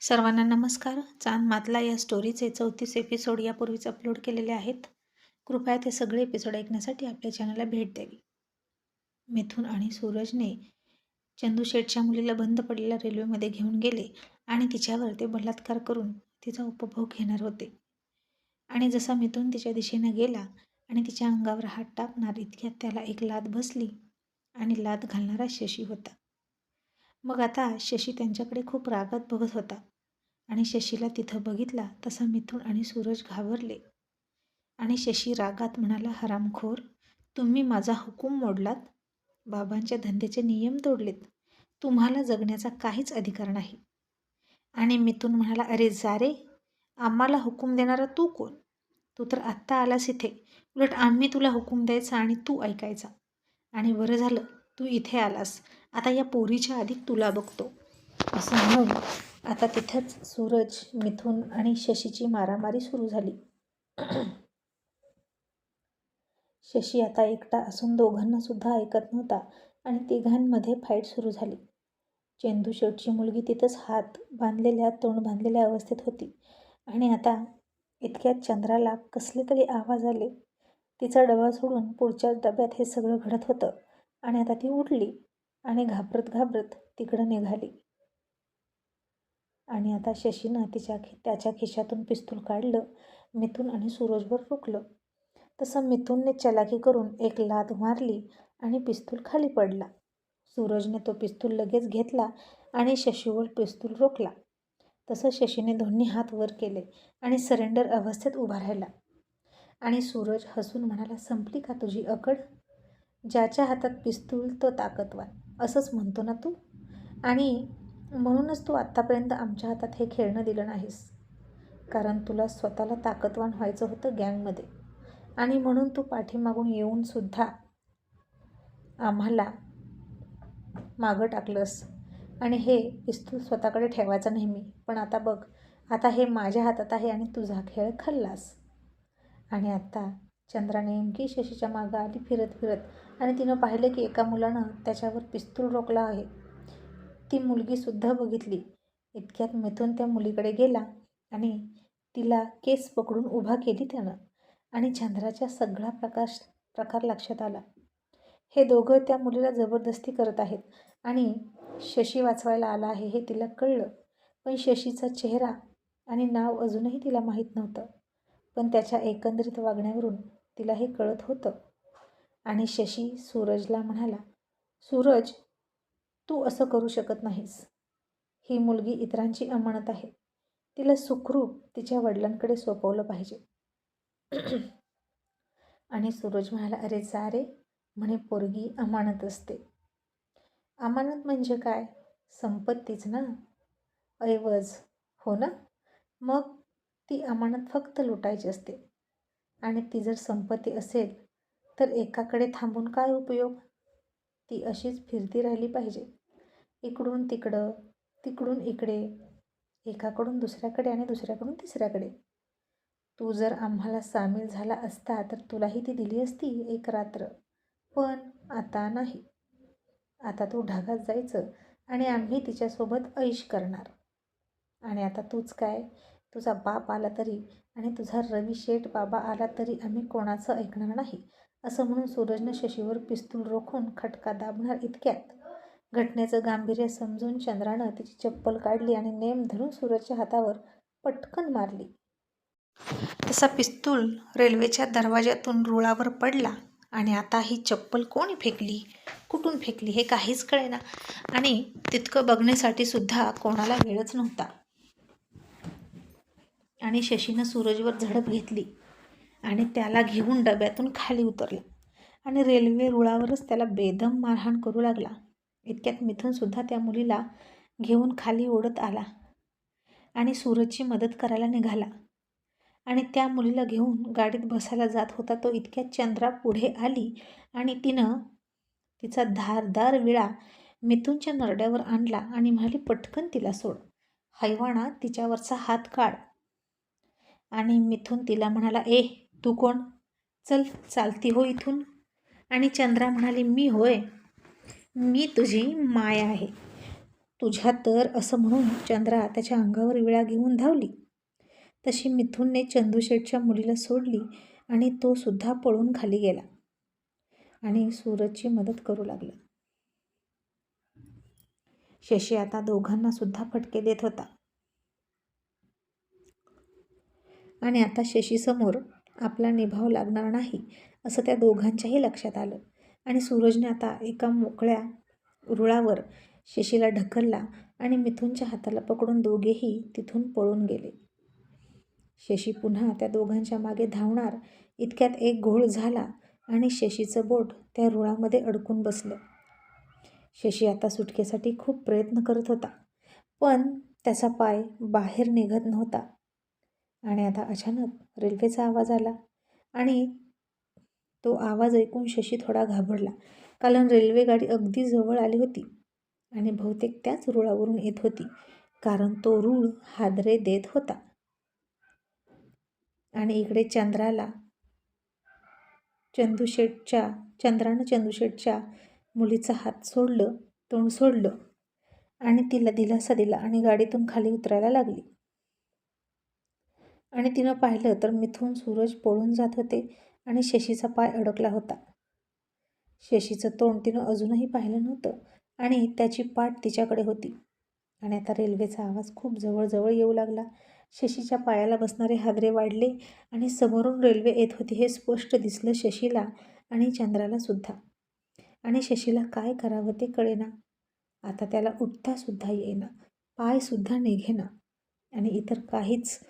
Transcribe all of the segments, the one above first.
सर्वांना नमस्कार. चांद मातला या स्टोरीचे चौतीस एपिसोड यापूर्वीच अपलोड केलेले आहेत. कृपया ते सगळे एपिसोड ऐकण्यासाठी आपल्या चॅनलला भेट द्यावी. मिथून आणि सूरजने चंदू शेठच्या मुलीला बंद पडलेल्या रेल्वेमध्ये घेऊन गेले आणि तिच्यावर ते बलात्कार करून तिचा उपभोग घेणार होते. आणि जसा मिथून तिच्या दिशेनं गेला आणि तिच्या अंगावर हात टाकणार इतक्यात त्याला एक लाद बसली आणि लाद घालणारा शशी होता. मग आता शशी त्यांच्याकडे खूप रागात बघत होता. आणि शशीला तिथं बघितला तसा मिथून आणि सूरज घाबरले. आणि शशी रागात म्हणाला हरामखोर तुम्ही माझा हुकूम मोडलात. बाबांच्या धंद्याचे नियम तोडलेत. तुम्हाला जगण्याचा काहीच अधिकार नाही. आणि मिथून म्हणाला अरे जा रे आम्हाला हुकूम देणारा तू कोण? तू तर आत्ता आलास इथे. उलट आम्ही तुला हुकूम द्यायचा आणि तू ऐकायचा. आणि बरं झालं तू इथे आलास. आता या पोरीच्या आधी तुला बघतो. असं म्हणून आता तिथंच सूरज मिथून आणि शशीची मारामारी सुरू झाली. शशी आता एकटा असून दोघांना सुद्धा ऐकत नव्हता आणि तिघांमध्ये फाईट सुरू झाली. चेंदू शेवटची मुलगी तिथंच हात बांधलेल्या तोंड बांधलेल्या अवस्थेत होती. आणि आता इतक्यात चंद्राला कसले तरी आवाज आले. तिचा डबा सोडून पुढच्या डब्यात हे सगळं घडत होतं आणि आता ती उठली. आणि घाबरत घाबरत तिकडं निघाली. आणि आता शशीनं तिच्या त्याच्या खिशातून पिस्तूल काढलं मिथून आणि सूरजवर रोखलं. तसं मिथूनने चलाकी करून एक लाद मारली आणि पिस्तूल खाली पडला. सूरजने तो पिस्तूल लगेच घेतला आणि शशीवर पिस्तूल रोखला. तसं शशीने दोन्ही हात वर केले आणि सरेंडर अवस्थेत उभा राहिला. आणि सूरज हसून म्हणाला संपली का तुझी अकड? ज्याच्या हातात पिस्तूल तो ताकदवान. असंच म्हणतो ना तू? आणि म्हणूनच तू आत्तापर्यंत आमच्या हातात हे खेळणं दिलं नाहीस. कारण तुला स्वतःला ताकदवान व्हायचं होतं गँगमध्ये. आणि म्हणून तू पाठीमागून येऊनसुद्धा आम्हाला मागं टाकलंस. आणि हे पिस्तूल स्वतःकडे ठेवायचं नेहमी पण आता बघ आता हे माझ्या हातात आहे आणि तुझा खेळ खाल्लास. आणि आत्ता चंद्रा नेमकी शशीच्या मागं आली फिरत फिरत आणि तिनं पाहिलं की एका मुलानं त्याच्यावर पिस्तूल रोखला आहे. ती मुलगीसुद्धा बघितली. इतक्यात मिथून त्या मुलीकडे गेला आणि तिला केस पकडून उभा केली त्यानं आणि चंद्राच्या सगळा प्रकाश प्रकार लक्षात आला. हे दोघं त्या मुलीला जबरदस्ती करत आहेत आणि शशी वाचवायला आला आहे हे तिला कळलं. पण शशीचा चेहरा आणि नाव अजूनही तिला माहीत नव्हतं. पण त्याच्या एकंदरीत वागण्यावरून तिला हे कळत होतं. आणि शशी सूरजला म्हणाला सूरज तू असं करू शकत नाहीस. ही मुलगी इतरांची अमानत आहे. तिला सुखरूप तिच्या वडिलांकडे सोपवलं पाहिजे. आणि सूरज म्हणाला अरे जा रे म्हणे पोरगी अमानत असते. अमानत म्हणजे काय? संपत्तीच ना? ऐवज हो ना? मग ती अमानत फक्त लुटायची असते. आणि ती जर संपत्ती असेल तर एकाकडे थांबून काय उपयोग? ती अशीच फिरती राहिली पाहिजे. इकडून तिकडं तिकडून इकडे एकाकडून दुसऱ्याकडे आणि दुसऱ्याकडून तिसऱ्याकडे. तू जर आम्हाला सामील झाला असता तर तुलाही ती दिली असती एक रात्र. पण आता नाही. आता तू ढगात जायचं आणि आम्ही तिच्यासोबत ऐश करणार. आणि आता तूच काय? तुझा बाप आला तरी आणि तुझा रवी शेठ बाबा आला तरी आम्ही कोणाचं ऐकणार नाही असं म्हणून सूरजनं शशीवर पिस्तूल रोखून खटका दाबणार इतक्यात. घटनेचं गांभीर्य समजून चंद्रानं तिची चप्पल काढली आणि नेम धरून सूरजच्या हातावर पटकन मारली. तसा पिस्तूल रेल्वेच्या दरवाज्यातून रुळावर पडला आणि आता ही चप्पल कोणी फेकली? कुठून फेकली हे काहीच कळेना. आणि तितकं बघण्यासाठी सुद्धा कोणाला वेळच नव्हता. आणि शशीनं सूरजवर झडप घेतली आणि त्याला घेऊन डब्यातून खाली उतरला. आणि रेल्वे रुळावरच त्याला बेदम मारहाण करू लागला. इतक्यात मिथूनसुद्धा त्या मुलीला घेऊन खाली ओढत आला आणि सूरजची मदत करायला निघाला. आणि त्या मुलीला घेऊन गाडीत बसायला जात होता तो इतक्यात चंद्रा पुढे आली आणि तिनं तिचा धारदार विळा मिथूनच्या नरड्यावर आणला आणि म्हणाली पटकन तिला सोड. हैवाणा तिच्यावरचा हात काढ. आणि मिथून तिला म्हणाला ए तू कोण? चल चालती हो इथून. आणि चंद्रा म्हणाली मी होय. मी तुझी माय आहे. तुझ्या तर असं म्हणून चंद्रा त्याच्या अंगावर विळा घेऊन धावली. तशी मिथूनने चंदूशेठच्या मुलीला सोडली आणि तो सुद्धा पळून खाली गेला. आणि सूरजची मदत करू लागला. शशी आता दोघांना सुद्धा फटके देत होता. आणि आता शशीसमोर आपला निभाव लागणार नाही असं त्या दोघांच्याही लक्षात आलं. आणि सूरजने आता एका मोकळ्या रुळावर शशीला ढकलला आणि मिथूनच्या हाताला पकडून दोघेही तिथून पळून गेले. शशी पुन्हा त्या दोघांच्या मागे धावणार इतक्यात एक घोळ झाला आणि शशीचं बोट त्या रुळामध्ये अडकून बसलं. शशी आता सुटकेसाठी खूप प्रयत्न करत होता पण त्याचा पाय बाहेर निघत नव्हता. आणि आता अचानक रेल्वेचा आवाज आला आणि तो आवाज ऐकून शशी थोडा घाबरला. कारण रेल्वेगाडी अगदी जवळ आली होती आणि बहुतेक त्याच रुळावरून येत होती. कारण तो रूळ हादरे देत होता. आणि इकडे चंद्राला चंदूशेठच्या चंद्रानं चंदूशेठच्या मुलीचा हात सोडलं तोंड सोडलं आणि तिला दिलासा दिला आणि गाडीतून खाली उतरायला लागली. आणि तिनं पाहिलं तर मिथून सूरज पळून जात होते आणि शशीचा पाय अडकला होता. शशीचं तोंड तिनं अजूनही पाहिलं नव्हतं आणि त्याची पाठ तिच्याकडे होती. आणि आता रेल्वेचा आवाज खूप जवळजवळ येऊ लागला. शशीच्या पायाला बसणारे हादरे वाढले आणि समोरून रेल्वे येत होती हे स्पष्ट दिसलं शशीला आणि चंद्राला सुद्धा. आणि शशीला काय करावं ते कळेना. आता त्याला उठतासुद्धा येईना. पायसुद्धा निघेना. आणि इतर काहीच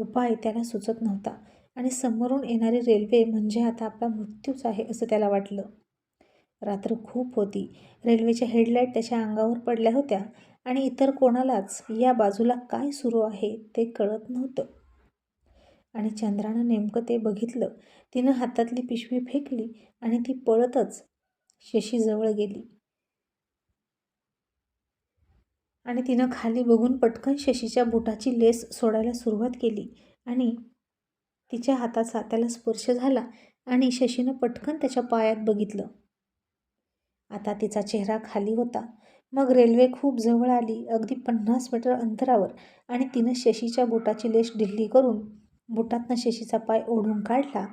उपाय त्याला सुचत नव्हता आणि समोरून येणारी रेल्वे म्हणजे आता आपला मृत्यूच आहे असं त्याला वाटलं. रात्र खूप होती. रेल्वेच्या हेडलाईट त्याच्या अंगावर पडल्या होत्या आणि इतर कोणालाच या बाजूला काय सुरू आहे ते कळत नव्हतं. आणि चंद्रानं नेमकं ते बघितलं. तिनं हातातली पिशवी फेकली आणि ती पळतच शशीजवळ गेली. आणि तिनं खाली बघून पटकन शशीच्या बोटाची लेस सोडायला सुरुवात केली आणि तिच्या हाताचा त्याला स्पर्श झाला आणि शशीनं पटकन त्याच्या पायात बघितलं. आता तिचा चेहरा खाली होता. मग रेल्वे खूप जवळ आली अगदी पन्नास मीटर अंतरावर आणि तिनं शशीच्या बोटाची लेश ढिल्ली करून बोटातनं शशीचा पाय ओढून काढला.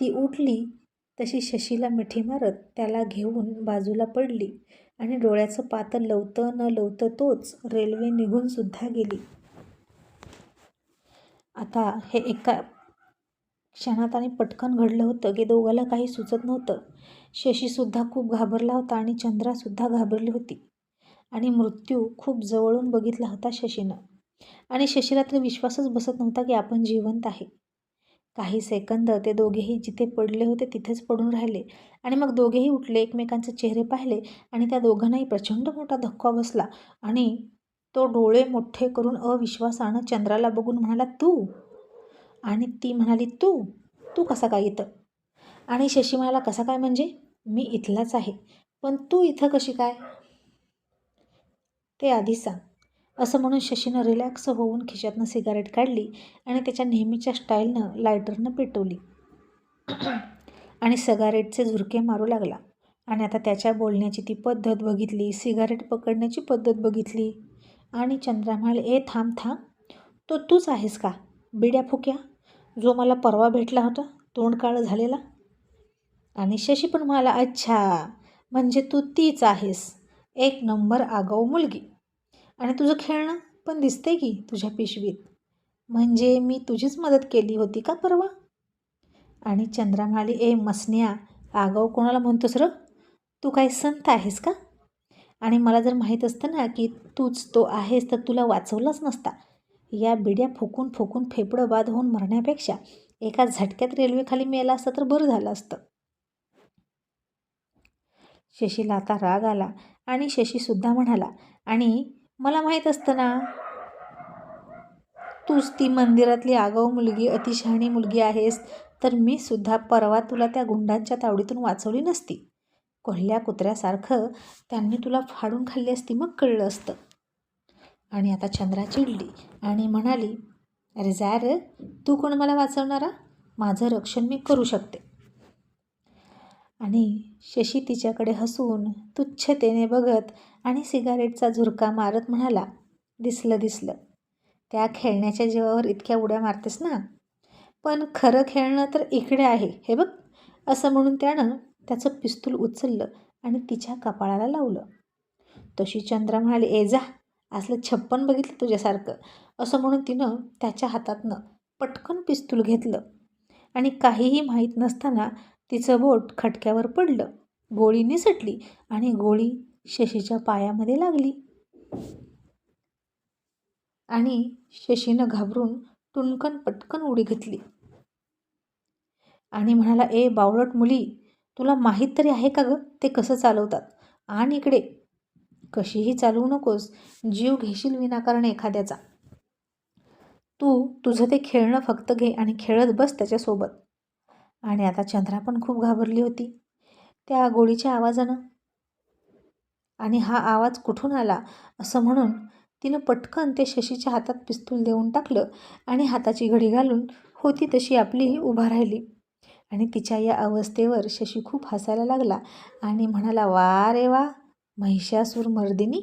ती उठली तशी शशीला मिठी मारत त्याला घेऊन बाजूला पडली. आणि डोळ्याचं पातळ लवतं न लवतं तोच रेल्वे निघून सुद्धा गेली. आता हे एका क्षणात आणि पटकन घडलं होतं. की दोघाला काही सुचत नव्हतं. शशीसुद्धा खूप घाबरला होता आणि चंद्रासुद्धा घाबरली होती. आणि मृत्यू खूप जवळून बघितला होता शशीनं. आणि शशीला तरी विश्वासच बसत नव्हता की आपण जिवंत आहे. काही सेकंद ते दोघेही जिथे पडले होते तिथेच पडून राहिले. आणि मग दोघेही उठले एकमेकांचे चेहरे पाहिले आणि त्या दोघांनाही प्रचंड मोठा धक्का बसला. आणि तो डोळे मोठे करून अविश्वासानं चंद्राला बघून म्हणाला तू? आणि ती म्हणाली तू? तू कसा काय इथं? आणि शशी म्हणाला कसा काय म्हणजे? मी इथलाच आहे. पण तू इथं कशी काय? ते आधी सांग. असं म्हणून शशीनं रिलॅक्स होऊन खिशातनं सिगारेट काढली आणि त्याच्या नेहमीच्या स्टाईलनं लायटरनं पेटवली. आणि सिगारेटचे झुरके मारू लागला. आणि आता त्याच्या बोलण्याची ती पद्धत बघितली सिगारेट पकडण्याची पद्धत बघितली. आणि चंद्रा म्हणाले ए थांब थांब. तो तूच आहेस का? बिड्या फुक्या? जो मला परवा भेटला होता तोंड काळं झालेला? आणि शशी पण म्हणाला अच्छा म्हणजे तू तीच आहेस. एक नंबर आगाऊ मुलगी. आणि तुझं खेळणं पण दिसते की तुझ्या पिशवीत. म्हणजे मी तुझीच मदत केली होती का परवा? आणि चंद्रा म्हणाली ए मसन्या आगाऊ कोणाला म्हणतोस र? तू काय संत आहेस का? आणि मला जर माहीत असतं ना की तूच तो आहेस तर तुला वाचवलंच नसता. या बिड्या फुकून फुकून फेफडं बाद होऊन मरण्यापेक्षा एका झटक्यात रेल्वेखाली मेला असतं तर बरं झालं असतं. शशीला आता राग आला आणि शशीसुद्धा म्हणाला आणि मला माहीत असतं ना. तूच ती मंदिरातली आगाऊ मुलगी अतिशहाणी मुलगी आहेस तर मी सुद्धा परवा तुला त्या गुंडांच्या तावडीतून वाचवली नसती. कोल्ह्या कुत्र्यासारखं त्यांनी तुला फाडून खाल्ली असती मग कळलं असतं. आणि आता चंद्रा चिडली आणि म्हणाली अरे जा रे तू कोण मला वाचवणारा? माझं रक्षण मी करू शकते. आणि शशी तिच्याकडे हसून तुच्छतेने बघत आणि सिगारेटचा झुरका मारत म्हणाला दिसलं दिसलं. त्या खेळण्याच्या जीवावर इतक्या उड्या मारतेस ना? पण खरं खेळणं तर इकडे आहे हे बघ. असं म्हणून त्यानं त्याचं पिस्तूल उचललं आणि तिच्या कपाळाला लावलं. तशी चंद्रा म्हणाली ए जा. असलं छप्पन बघितलं तुझ्यासारखं. असं म्हणून तिनं त्याच्या हातातनं पटकन पिस्तूल घेतलं. आणि काहीही माहीत नसताना तिचं बोट खटक्यावर पडलं. गोळी निसटली आणि गोळी शशीच्या पायामध्ये लागली. आणि शशीनं घाबरून टुणकन पटकन उडी घेतली. आणि म्हणाला ए बावळट मुली तुला माहीत तरी आहे का गं ते कसं चालवतात? आणि इकडे. कशीही चालवू नकोस जीव घेशील विनाकारण एखाद्याचा. तू तुझं ते खेळणं फक्त घे आणि खेळत बस त्याच्यासोबत. आणि आता चंद्रा पण खूप घाबरली होती. त्या गोळीच्या आवाजानं आणि हा आवाज कुठून आला? असं म्हणून तिनं पटकन ते शशीच्या हातात पिस्तूल देऊन टाकलं आणि हाताची घडी घालून होती तशी आपलीही उभा राहिली. आणि तिच्या या अवस्थेवर शशी खूप हसायला लागला आणि म्हणाला वा रे वा महिषासूर मर्दिनी